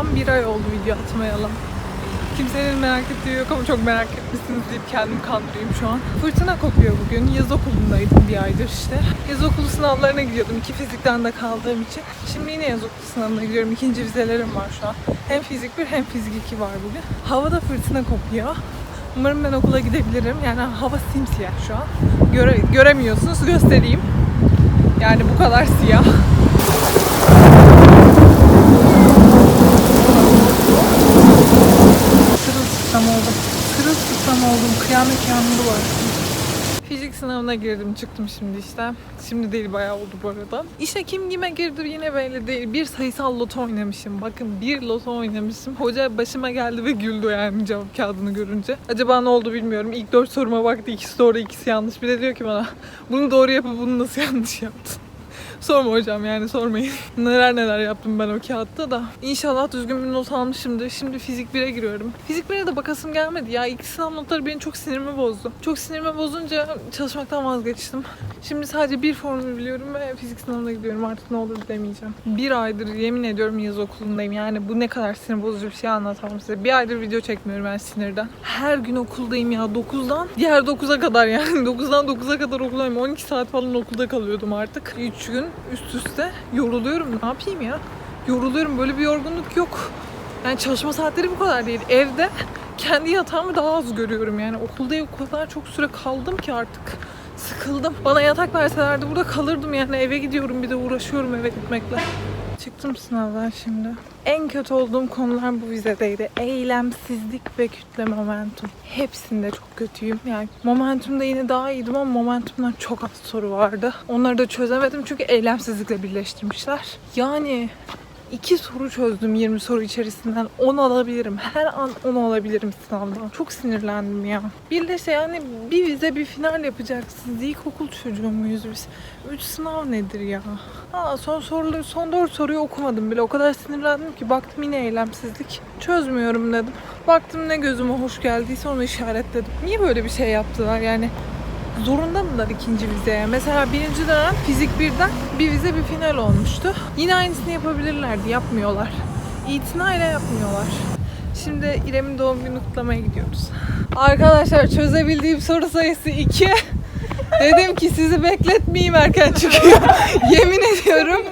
tam bir ay oldu video atmayalım. Kimsenin merak ettiği yok ama çok merak etmişsiniz deyip kendimi kandırayım şu an. Fırtına kopuyor bugün. Yaz okulundaydım bir aydır işte. Yaz okulu sınavlarına gidiyordum. iki fizikten de kaldığım için. Şimdi yine yaz okulu sınavına gidiyorum. İkinci vizelerim var şu an. Hem fizik 1 hem fizik 2 var bugün. Havada fırtına kopuyor. Umarım ben okula gidebilirim. Yani hava simsiyah şu an. Göre, göremiyorsunuz. Göstereyim. Yani bu kadar siyah. Sınavına girdim çıktım şimdi işte. Şimdi değil bayağı oldu bu arada. İşte kim kime girdi yine belli değil. Bir sayısal loto oynamışım. Bakın bir loto oynamışım. Hoca başıma geldi ve güldü yani cevap kağıdını görünce. Acaba ne oldu bilmiyorum. İlk dört soruma baktı. ikisi doğru ikisi yanlış. Bir de diyor ki bana bunu doğru yapıp bunu nasıl yanlış yaptın? Sorma hocam yani sormayın. neler neler yaptım ben o kağıtta da. İnşallah düzgün bir not almışımdır. Şimdi fizik 1'e giriyorum. Fizik 1'e de bakasım gelmedi ya. İlk sınav notları beni çok sinirimi bozdu. Çok sinirimi bozunca çalışmaktan vazgeçtim. Şimdi sadece bir formül biliyorum ve fizik sınavına gidiyorum. Artık ne olur bilemeyeceğim. Bir aydır yemin ediyorum yaz okulundayım. Yani bu ne kadar sinir bozucu bir şey anlatamam size. Bir aydır video çekmiyorum ben sinirden. Her gün okuldayım ya 9'dan. Diğer 9'a kadar yani. 9'dan 9'a kadar okuldayım. 12 saat falan okulda kalıyordum artık. 3 gün üst üste yoruluyorum. Ne yapayım ya? Yoruluyorum. Böyle bir yorgunluk yok. Yani çalışma saatleri bu kadar değil. Evde kendi yatağımı daha az görüyorum. Yani okulda o kadar çok süre kaldım ki artık. Sıkıldım. Bana yatak verselerdi burada kalırdım yani. Eve gidiyorum bir de uğraşıyorum eve gitmekle. Çıktım sınavdan şimdi. En kötü olduğum konular bu vizedeydi. Eylemsizlik ve kütle momentum. Hepsinde çok kötüyüm. Yani momentumda yine daha iyiydim ama momentumdan çok az soru vardı. Onları da çözemedim çünkü eylemsizlikle birleştirmişler. Yani İki soru çözdüm 20 soru içerisinden 10 alabilirim. Her an 10 alabilirim sınavdan. Çok sinirlendim ya. Bir de şey yani bir vize bir final yapacaksınız. İlkokul çocuğu muyuz biz? 3 sınav nedir ya? Aa, son soruları, son 4 soruyu okumadım bile. O kadar sinirlendim ki baktım yine eylemsizlik. Çözmüyorum dedim. Baktım ne gözüme hoş geldiyse onu işaretledim. Niye böyle bir şey yaptılar yani? Zorunda mılar ikinci vizeye? Mesela birinci dönem fizik birden bir vize bir final olmuştu. Yine aynısını yapabilirlerdi. Yapmıyorlar. İtinayla yapmıyorlar. Şimdi İrem'in doğum günü kutlamaya gidiyoruz. Arkadaşlar çözebildiğim soru sayısı 2. Dedim ki sizi bekletmeyeyim erken çıkıyor. Yemin ediyorum.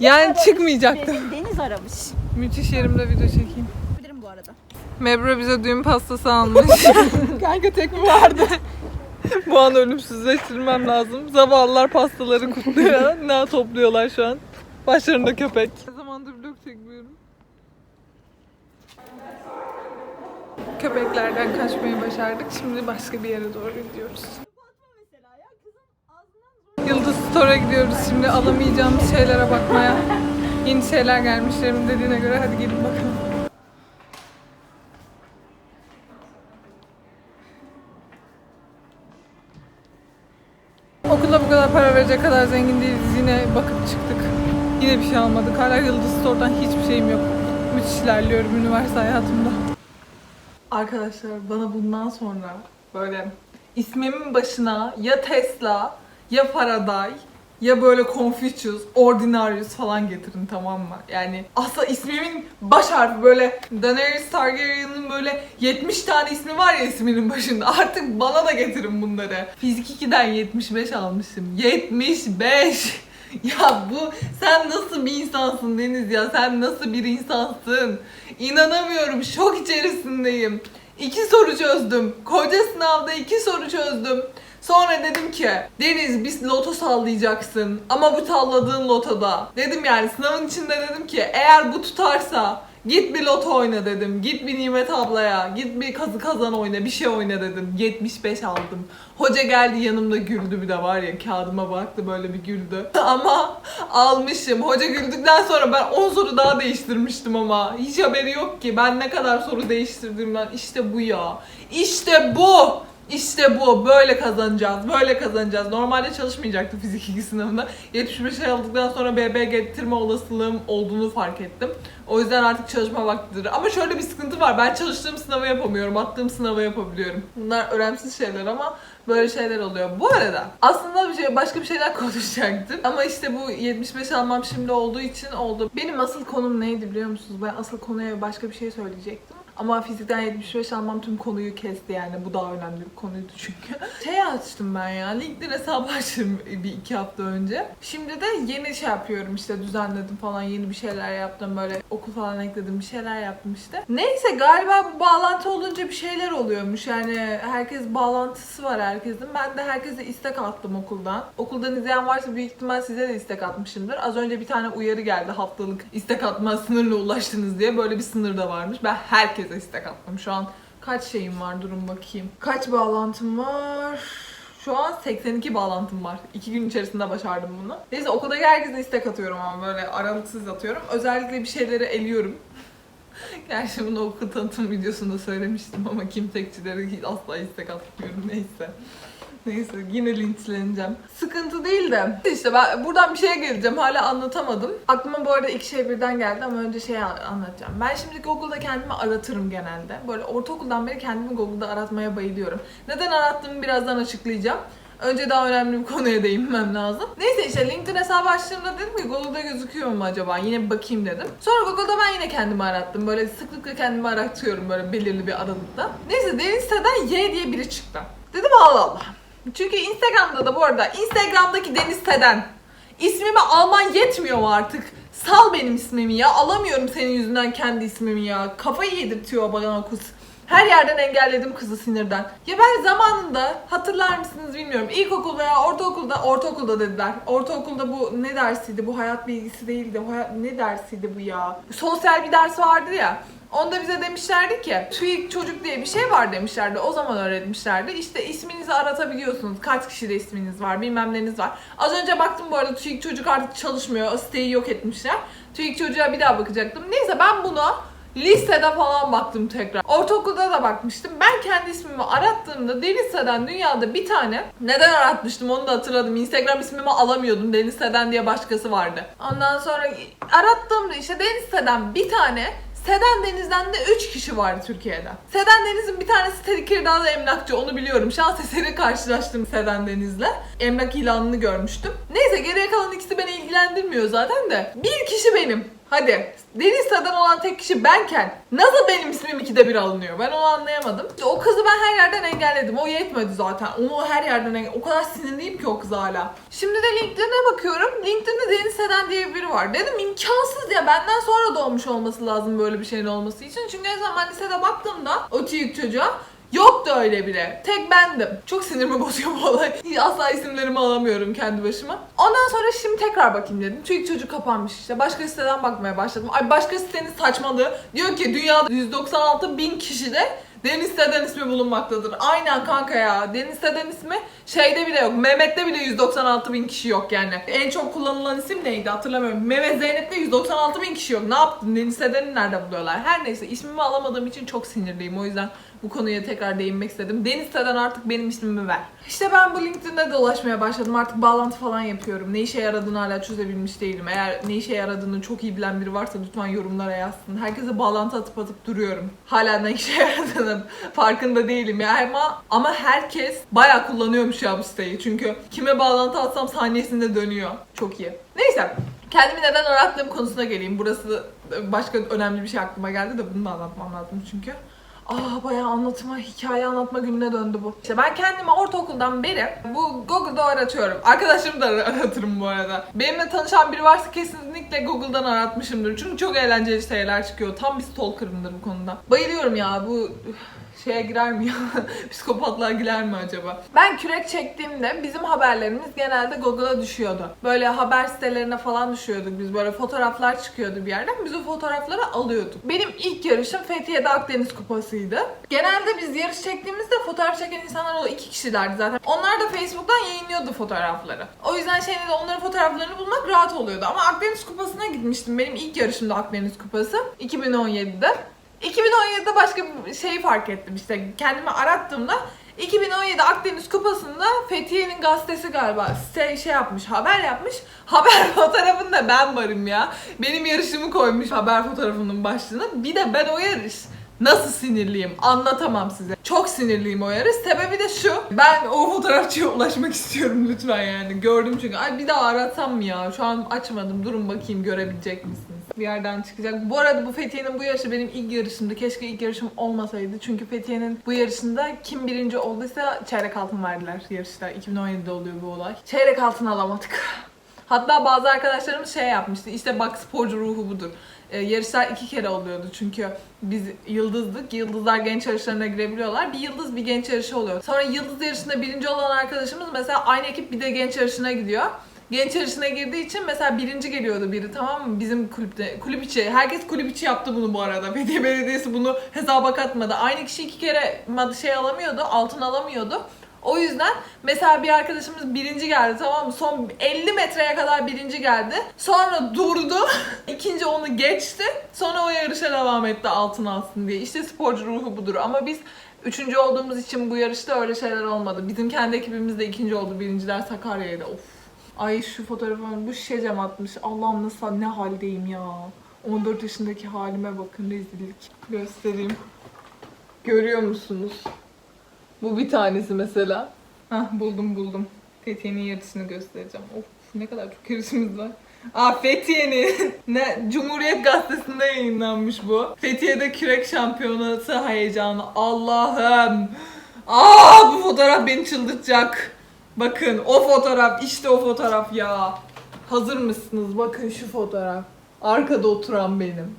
Yani çıkmayacaktım. Deniz aramış. Müthiş yerimde video çekeyim. Bilirim bu arada. Mebra bize düğün pastası almış. Kanka tek mi vardı? Bu an ölümsüzleştirmem lazım. Zavallılar pastaları kutluyor. ne topluyorlar şu an? Başlarında köpek. Ne zamandır vlog çekmiyorum. Köpeklerden kaçmayı başardık. Şimdi başka bir yere doğru gidiyoruz. Yıldız Store'a gidiyoruz şimdi alamayacağımız şeylere bakmaya. Yeni şeyler gelmiş dediğine göre hadi gelin bakalım. Okula bu kadar para verecek kadar zengin değiliz. Yine bakıp çıktık. Yine bir şey almadık. Hala Yıldız Store'dan hiçbir şeyim yok. Müthiş ilerliyorum üniversite hayatımda. Arkadaşlar bana bundan sonra böyle ismimin başına ya Tesla ya Faraday ya böyle Confucius, Ordinarius falan getirin tamam mı? Yani aslında ismimin baş harfi böyle Daenerys Targaryen'ın böyle 70 tane ismi var ya isminin başında. Artık bana da getirin bunları. Fizik 2'den 75 almışım. 75! Ya bu sen nasıl bir insansın Deniz ya? Sen nasıl bir insansın? İnanamıyorum. Şok içerisindeyim. İki soru çözdüm. Koca sınavda iki soru çözdüm. Sonra dedim ki Deniz biz loto sallayacaksın ama bu salladığın lotoda. Dedim yani sınavın içinde dedim ki eğer bu tutarsa git bir loto oyna dedim. Git bir Nimet ablaya, git bir kazı kazan oyna, bir şey oyna dedim. 75 aldım. Hoca geldi yanımda güldü bir de var ya kağıdıma baktı böyle bir güldü. Ama almışım. Hoca güldükten sonra ben 10 soru daha değiştirmiştim ama. Hiç haberi yok ki ben ne kadar soru değiştirdiğimden. İşte bu ya. İşte bu. İşte bu, böyle kazanacağız, böyle kazanacağız. Normalde çalışmayacaktı fizik 2 sınavında. 75 aldıktan sonra BB getirme olasılığım olduğunu fark ettim. O yüzden artık çalışma vaktidir. Ama şöyle bir sıkıntı var. Ben çalıştığım sınavı yapamıyorum, attığım sınavı yapabiliyorum. Bunlar önemsiz şeyler ama böyle şeyler oluyor. Bu arada aslında bir şey, başka bir şeyler konuşacaktım. Ama işte bu 75 almam şimdi olduğu için oldu. Benim asıl konum neydi biliyor musunuz? Ben asıl konuya başka bir şey söyleyecektim. Ama fizikten 75 almam tüm konuyu kesti yani. Bu daha önemli bir konuydu çünkü. Şey açtım ben ya. LinkedIn hesabı açtım bir iki hafta önce. Şimdi de yeni şey yapıyorum işte düzenledim falan yeni bir şeyler yaptım böyle okul falan ekledim bir şeyler yaptım işte. Neyse galiba bu bağlantı olunca bir şeyler oluyormuş yani herkes bağlantısı var herkesin. Ben de herkese istek attım okuldan. Okuldan izleyen varsa büyük ihtimal size de istek atmışımdır. Az önce bir tane uyarı geldi haftalık istek atma sınırına ulaştınız diye. Böyle bir sınır da varmış. Ben herkese istek attım. Şu an kaç şeyim var durun bakayım. Kaç bağlantım var? Şu an 82 bağlantım var. 2 gün içerisinde başardım bunu. Neyse okuldaki herkese istek atıyorum ama böyle aralıksız atıyorum. Özellikle bir şeyleri eliyorum. Gerçi bunu okul tanıtım videosunda söylemiştim ama kim tekçileri asla istek atmıyorum neyse. Neyse yine linçleneceğim. Sıkıntı değil de işte ben buradan bir şeye geleceğim hala anlatamadım. Aklıma bu arada iki şey birden geldi ama önce şey an- anlatacağım. Ben şimdi Google'da kendimi aratırım genelde. Böyle ortaokuldan beri kendimi Google'da aratmaya bayılıyorum. Neden arattığımı birazdan açıklayacağım. Önce daha önemli bir konuya değinmem lazım. Neyse işte LinkedIn hesabı açtığımda dedim ki Google'da gözüküyor mu acaba? Yine bir bakayım dedim. Sonra Google'da ben yine kendimi arattım. Böyle sıklıkla kendimi aratıyorum böyle belirli bir aralıkta. Neyse Deniz Seden Y diye biri çıktı. Dedim Allah Allah. Çünkü Instagram'da da bu arada Instagram'daki Deniz Seden ismimi alman yetmiyor mu artık? Sal benim ismimi ya. Alamıyorum senin yüzünden kendi ismimi ya. Kafayı yedirtiyor bana o kız. Her yerden engelledim kızı sinirden. Ya ben zamanında hatırlar mısınız bilmiyorum. İlkokul veya ortaokulda, ortaokulda dediler. Ortaokulda bu ne dersiydi? Bu hayat bilgisi değildi. Bu hayat, ne dersiydi bu ya? Sosyal bir ders vardı ya. Onda bize demişlerdi ki TÜİK çocuk diye bir şey var demişlerdi. O zaman öğretmişlerdi. İşte isminizi aratabiliyorsunuz. Kaç kişide isminiz var, bilmem neniz var. Az önce baktım bu arada TÜİK çocuk artık çalışmıyor. O siteyi yok etmişler. TÜİK çocuğa bir daha bakacaktım. Neyse ben buna listede falan baktım tekrar. Ortaokulda da bakmıştım. Ben kendi ismimi arattığımda Deniz Seden dünyada bir tane neden aratmıştım onu da hatırladım. Instagram ismimi alamıyordum. Deniz Seden diye başkası vardı. Ondan sonra arattığımda işte Deniz Seden bir tane Seden Deniz'den de 3 kişi vardı Türkiye'de. Seden Deniz'in bir tanesi Tekirdağ'da emlakçı onu biliyorum. Şans eseri karşılaştım Seden Deniz'le. Emlak ilanını görmüştüm. Neyse geriye kalan ikisi beni ilgilendirmiyor zaten de. Bir kişi benim. Hadi. Deniz Seden olan tek kişi benken nasıl benim ismim ikide bir alınıyor? Ben onu anlayamadım. İşte o kızı ben her yerden engelledim. O yetmedi zaten. Onu her yerden engel... O kadar sinirliyim ki o kız hala. Şimdi de LinkedIn'e bakıyorum. LinkedIn'de Deniz Seden diye biri var. Dedim imkansız ya. Benden sonra doğmuş olması lazım böyle bir şeyin olması için. Çünkü en son ben lisede baktığımda o TÜİK çocuğa Yoktu öyle biri. Tek bendim. Çok sinirimi bozuyor bu olay. Asla isimlerimi alamıyorum kendi başıma. Ondan sonra şimdi tekrar bakayım dedim. TÜİK çocuk kapanmış işte. Başka siteden bakmaya başladım. Ay başka sitenin saçmalığı. Diyor ki dünyada 196 bin kişide Deniz Seden ismi bulunmaktadır. Aynen kanka ya. Deniz Seden ismi şeyde bile yok. Mehmet'te bile 196 bin kişi yok yani. En çok kullanılan isim neydi hatırlamıyorum. Mehmet Zeynep'te 196 bin kişi yok. Ne yaptın? Deniz Seden'i nerede buluyorlar? Her neyse ismimi alamadığım için çok sinirliyim. O yüzden bu konuya tekrar değinmek istedim. Deniz Seden artık benim ismimi ver. İşte ben bu LinkedIn'de dolaşmaya başladım. Artık bağlantı falan yapıyorum. Ne işe yaradığını hala çözebilmiş değilim. Eğer ne işe yaradığını çok iyi bilen biri varsa lütfen yorumlara yazsın. Herkese bağlantı atıp atıp duruyorum. Hala ne işe yaradığının farkında değilim ya. Ama, ama herkes bayağı kullanıyormuş ya bu siteyi. Çünkü kime bağlantı atsam saniyesinde dönüyor. Çok iyi. Neyse. Kendimi neden arattığım konusuna geleyim. Burası başka önemli bir şey aklıma geldi de bunu da anlatmam lazım çünkü. Aa bayağı anlatma, hikaye anlatma gününe döndü bu. İşte ben kendimi ortaokuldan beri bu Google'da aratıyorum. Arkadaşlarımı da ar- aratırım bu arada. Benimle tanışan biri varsa kesinlikle Google'dan aratmışımdır. Çünkü çok eğlenceli şeyler çıkıyor. Tam bir stalker'ımdır bu konuda. Bayılıyorum ya bu şeye girer mi ya? Psikopatlığa girer mi acaba? Ben kürek çektiğimde bizim haberlerimiz genelde Google'a düşüyordu. Böyle haber sitelerine falan düşüyorduk biz. Böyle fotoğraflar çıkıyordu bir yerden. Biz o fotoğrafları alıyorduk. Benim ilk yarışım Fethiye'de Akdeniz Kupası'ydı. Genelde biz yarış çektiğimizde fotoğraf çeken insanlar o iki kişilerdi zaten. Onlar da Facebook'tan yayınlıyordu fotoğrafları. O yüzden şeyde de onların fotoğraflarını bulmak rahat oluyordu. Ama Akdeniz Kupası'na gitmiştim. Benim ilk yarışımda Akdeniz Kupası. 2017'de. 2017'de başka bir şey fark ettim işte kendimi arattığımda 2017 Akdeniz Kupası'nda Fethiye'nin gazetesi galiba şey, şey yapmış, haber yapmış. Haber fotoğrafında ben varım ya. Benim yarışımı koymuş haber fotoğrafının başlığına. Bir de ben o yarış. Nasıl sinirliyim anlatamam size. Çok sinirliyim o yarış. Sebebi de şu. Ben o fotoğrafçıya ulaşmak istiyorum lütfen yani. Gördüm çünkü. Ay bir daha aratsam mı ya? Şu an açmadım. Durun bakayım görebilecek misiniz? Bir yerden çıkacak. Bu arada bu Fethiye'nin bu yarışı benim ilk yarışımdı. Keşke ilk yarışım olmasaydı. Çünkü Fethiye'nin bu yarışında kim birinci olduysa çeyrek altın verdiler yarışta. 2017'de oluyor bu olay. Çeyrek altın alamadık. Hatta bazı arkadaşlarımız şey yapmıştı. İşte bak sporcu ruhu budur. Ee, yarışlar iki kere oluyordu çünkü biz yıldızdık. Yıldızlar genç yarışlarına girebiliyorlar. Bir yıldız bir genç yarışı oluyor. Sonra yıldız yarışında birinci olan arkadaşımız mesela aynı ekip bir de genç yarışına gidiyor. Genç yarışına girdiği için mesela birinci geliyordu biri tamam mı? Bizim kulüpte. Kulüp içi. Herkes kulüp içi yaptı bunu bu arada. Fethiye Belediyesi bunu hesaba katmadı. Aynı kişi iki kere şey alamıyordu. Altın alamıyordu. O yüzden mesela bir arkadaşımız birinci geldi tamam mı? Son 50 metreye kadar birinci geldi. Sonra durdu. İkinci onu geçti. Sonra o yarışa devam etti altın alsın diye. İşte sporcu ruhu budur. Ama biz üçüncü olduğumuz için bu yarışta öyle şeyler olmadı. Bizim kendi ekibimiz de ikinci oldu. Birinciler Sakarya'ydı. Of. Ay şu fotoğrafımı bu şişecem atmış. Allah'ım nasıl ne haldeyim ya. 14 yaşındaki halime bakın rezillik. Göstereyim. Görüyor musunuz? Bu bir tanesi mesela. Hah buldum buldum. Fethiye'nin yarısını göstereceğim. Of ne kadar çok yarışımız var. Aa Fethiye'nin ne Cumhuriyet Gazetesi'nde yayınlanmış bu. Fethiye'de kürek şampiyonası heyecanı. Allah'ım. Aa bu fotoğraf beni çıldırtacak. Bakın o fotoğraf işte o fotoğraf ya. Hazır mısınız? Bakın şu fotoğraf. Arkada oturan benim.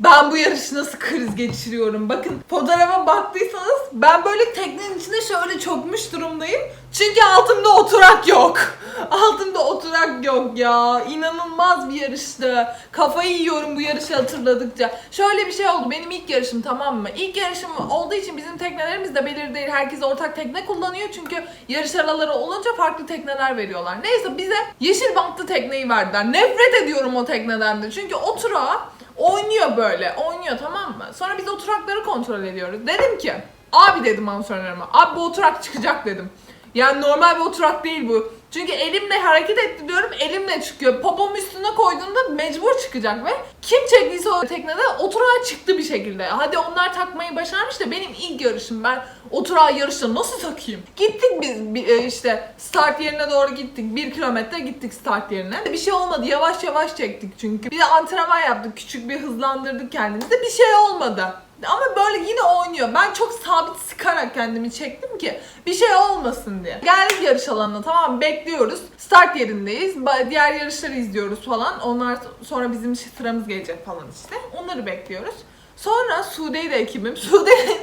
Ben bu yarışı nasıl kriz geçiriyorum? Bakın fotoğrafa baktıysanız ben böyle teknenin içinde şöyle çökmüş durumdayım. Çünkü altımda oturak yok. Altımda oturak yok ya. İnanılmaz bir yarıştı. Kafayı yiyorum bu yarışı hatırladıkça. Şöyle bir şey oldu. Benim ilk yarışım tamam mı? İlk yarışım olduğu için bizim teknelerimiz de belirli değil. Herkes ortak tekne kullanıyor. Çünkü yarış araları olunca farklı tekneler veriyorlar. Neyse bize yeşil bantlı tekneyi verdiler. Nefret ediyorum o tekneden de. Çünkü o tura oynuyor böyle. Oynuyor tamam mı? Sonra biz oturakları kontrol ediyoruz. Dedim ki abi dedim antrenörüme. Abi bu oturak çıkacak dedim. Yani normal bir oturak değil bu. Çünkü elimle hareket ettiriyorum elimle çıkıyor. Popom üstüne koyduğunda mecbur çıkacak ve kim çektiyse o teknede oturağa çıktı bir şekilde. Hadi onlar takmayı başarmış da benim ilk yarışım. Ben oturağa yarışta nasıl takayım? Gittik biz e, işte start yerine doğru gittik. Bir kilometre gittik start yerine. Bir şey olmadı. Yavaş yavaş çektik çünkü. Bir de antrenman yaptık. Küçük bir hızlandırdık kendimizi. Bir şey olmadı. Ama böyle yine oynuyor. Ben çok sabit sıkarak kendimi çektim ki bir şey olmasın diye. Geldik yarış alanına tamam bekliyoruz. Start yerindeyiz. Diğer yarışları izliyoruz falan. Onlar sonra bizim sıramız gelecek falan işte. Onları bekliyoruz. Sonra Sude'yi de ekibim. Sude'nin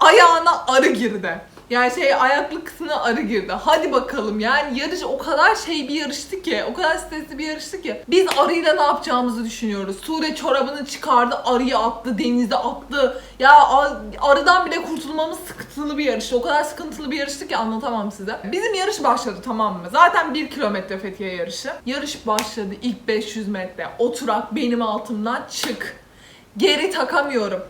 ayağına arı girdi. Yani şey ayaklı kısmına arı girdi. Hadi bakalım yani yarış o kadar şey bir yarıştı ki, o kadar stresli bir yarıştı ki. Biz arıyla ne yapacağımızı düşünüyoruz. Sude çorabını çıkardı, arıyı attı, denize attı. Ya arıdan bile kurtulmamız sıkıntılı bir yarıştı. O kadar sıkıntılı bir yarıştı ki anlatamam size. Bizim yarış başladı tamam mı? Zaten 1 kilometre Fethiye yarışı. Yarış başladı ilk 500 metre. Oturak benim altımdan çık. Geri takamıyorum.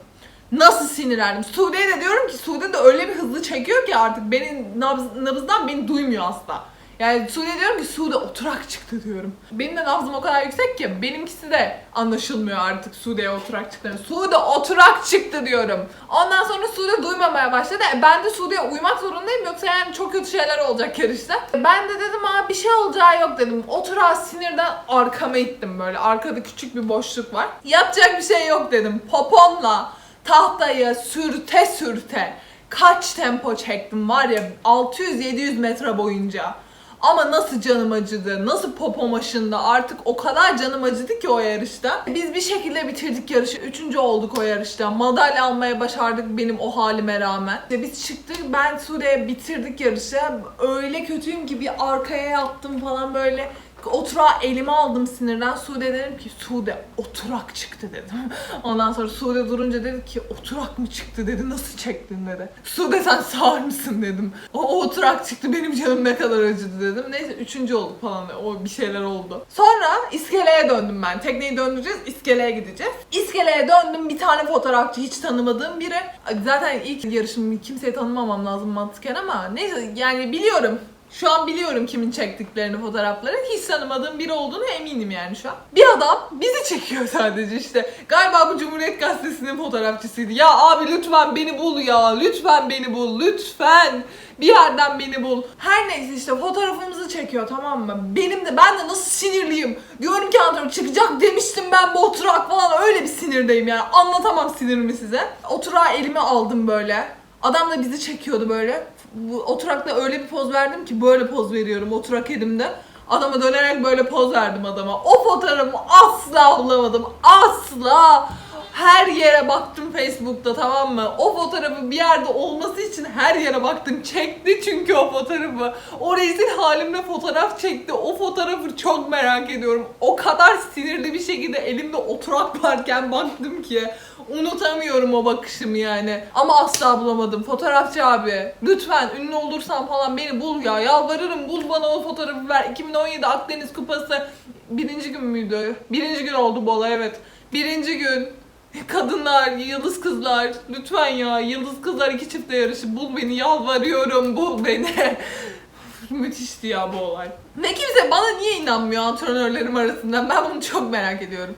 Nasıl sinirlendim. Sude'ye de diyorum ki Sude de öyle bir hızlı çekiyor ki artık beni nabız, nabızdan beni duymuyor asla. Yani Sude diyorum ki Sude oturak çıktı diyorum. Benim de nabzım o kadar yüksek ki benimkisi de anlaşılmıyor artık Sude'ye oturak çıktı. Sude oturak çıktı diyorum. Ondan sonra Sude duymamaya başladı. E, Ben de Sude'ye uymak zorundayım yoksa yani çok kötü şeyler olacak yarışta. Ben de dedim ha bir şey olacağı yok dedim. Oturağı sinirden arkama ittim böyle. Arkada küçük bir boşluk var. Yapacak bir şey yok dedim. Popomla tahtayı sürte sürte kaç tempo çektim var ya 600-700 metre boyunca. Ama nasıl canım acıdı, nasıl popom aşındı artık o kadar canım acıdı ki o yarışta. Biz bir şekilde bitirdik yarışı. Üçüncü olduk o yarışta. Madalya almaya başardık benim o halime rağmen. İşte biz çıktık ben Suriye bitirdik yarışı. Öyle kötüyüm ki bir arkaya yattım falan böyle Oturağı elime aldım sinirden. Sude dedim ki Sude oturak çıktı dedim. Ondan sonra Sude durunca dedi ki oturak mı çıktı dedi. Nasıl çektin dedi. Sude sen sağır mısın dedim. O, oturak çıktı benim canım ne kadar acıdı dedim. Neyse üçüncü oldu falan. O bir şeyler oldu. Sonra iskeleye döndüm ben. Tekneyi döndüreceğiz. iskeleye gideceğiz. İskeleye döndüm. Bir tane fotoğrafçı hiç tanımadığım biri. Zaten ilk yarışım kimseyi tanımamam lazım mantıken ama neyse yani biliyorum. Şu an biliyorum kimin çektiklerini fotoğrafları. Hiç tanımadığım biri olduğunu eminim yani şu an. Bir adam bizi çekiyor sadece işte. Galiba bu Cumhuriyet Gazetesi'nin fotoğrafçısıydı. Ya abi lütfen beni bul ya. Lütfen beni bul. Lütfen. Bir yerden beni bul. Her neyse işte fotoğrafımızı çekiyor tamam mı? Benim de ben de nasıl sinirliyim. Diyorum ki antrenör çıkacak demiştim ben bu oturak falan öyle bir sinirdeyim yani. Anlatamam sinirimi size. Oturağı elime aldım böyle. Adam da bizi çekiyordu böyle. Oturakta öyle bir poz verdim ki böyle poz veriyorum oturak elimde. Adama dönerek böyle poz verdim adama. O fotoğrafı asla bulamadım. Asla. Her yere baktım Facebook'ta tamam mı? O fotoğrafın bir yerde olması için her yere baktım. Çekti çünkü o fotoğrafı. O rezil halimle fotoğraf çekti. O fotoğrafı çok merak ediyorum. O kadar sinirli bir şekilde elimde oturak varken baktım ki. Unutamıyorum o bakışımı yani. Ama asla bulamadım. Fotoğrafçı abi. Lütfen ünlü olursan falan beni bul ya. Yalvarırım bul bana o fotoğrafı ver. 2017 Akdeniz Kupası birinci gün müydü? Birinci gün oldu bu olay evet. Birinci gün. Kadınlar, yıldız kızlar. Lütfen ya. Yıldız kızlar iki çifte yarışı. Bul beni yalvarıyorum. Bul beni. Müthişti ya bu olay. Ve kimse bana niye inanmıyor antrenörlerim arasından? Ben bunu çok merak ediyorum.